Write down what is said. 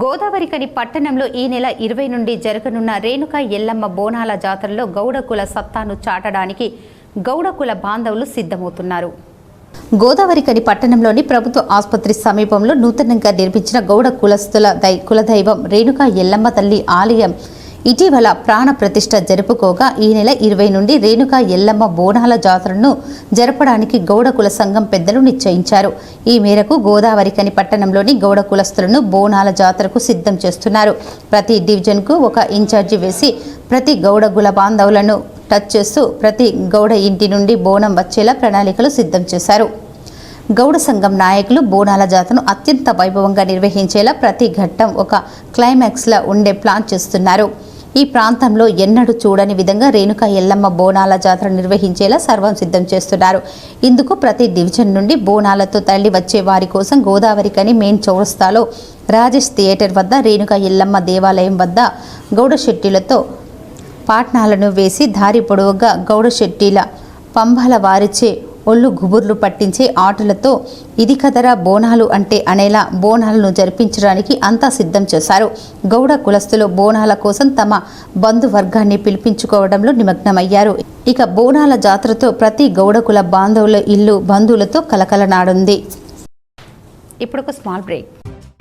గోదావరికని పట్టణంలో ఈ నెల ఇరవై నుండి జరగనున్న రేణుక ఎల్లమ్మ బోనాల జాతరలో గౌడకుల సత్తాను చాటడానికి గౌడకుల బాంధవులు సిద్ధమవుతున్నారు. గోదావరికని పట్టణంలోని ప్రభుత్వ ఆసుపత్రి సమీపంలో నూతనంగా నిర్మించిన గౌడ కులస్తుల దై కులదైవం రేణుక ఎల్లమ్మ తల్లి ఆలయం ఇటీవల ప్రాణప్రతిష్ఠ జరుపుకోగా ఈ నెల ఇరవై నుండి రేణుక ఎల్లమ్మ బోనాల జాతరను జరపడానికి గౌడకుల సంఘం పెద్దలు నిశ్చయించారు. ఈ మేరకు గోదావరికని పట్టణంలోని గౌడ కులస్తులను బోనాల జాతరకు సిద్ధం చేస్తున్నారు. ప్రతి డివిజన్కు ఒక ఇన్ఛార్జి వేసి ప్రతి గౌడ కుల బాంధవులను టచ్ చేస్తూ ప్రతి గౌడ ఇంటి నుండి బోనం వచ్చేలా ప్రణాళికలు సిద్ధం చేశారు. గౌడ సంఘం నాయకులు బోనాల జాతరను అత్యంత వైభవంగా నిర్వహించేలా ప్రతి ఘట్టం ఒక క్లైమాక్స్లా ఉండే ప్లాన్ చేస్తున్నారు. ఈ ప్రాంతంలో ఎన్నడూ చూడని విధంగా రేణుక ఎల్లమ్మ బోనాల జాతర నిర్వహించేలా సర్వం సిద్ధం చేస్తున్నారు. ఇందుకు ప్రతి డివిజన్ నుండి బోనాలతో తల్లి వచ్చే వారి కోసం గోదావరికని మెయిన్ చౌరస్తాలో రాజేష్ థియేటర్ వద్ద రేణుక ఎల్లమ్మ దేవాలయం వద్ద గౌడశెట్టిలతో పాట్నాలను వేసి దారి పొడవుగా గౌడశెట్టిల పంబల వారిచే ఒళ్ళు గుబుర్లు పట్టించే ఆటలతో ఇది కదరా బోనాలు అంటే అనేలా బోనాలను జరిపించడానికి అంతా సిద్ధం చేశారు. గౌడ కులస్తులు బోనాల కోసం తమ బంధువర్గాన్ని పిలిపించుకోవడంలో నిమగ్నమయ్యారు. ఇక బోనాల జాతరతో ప్రతి గౌడ కుల బాంధవుల ఇల్లు బంధువులతో కలకలనాడుంది. ఇప్పుడు ఒక small break.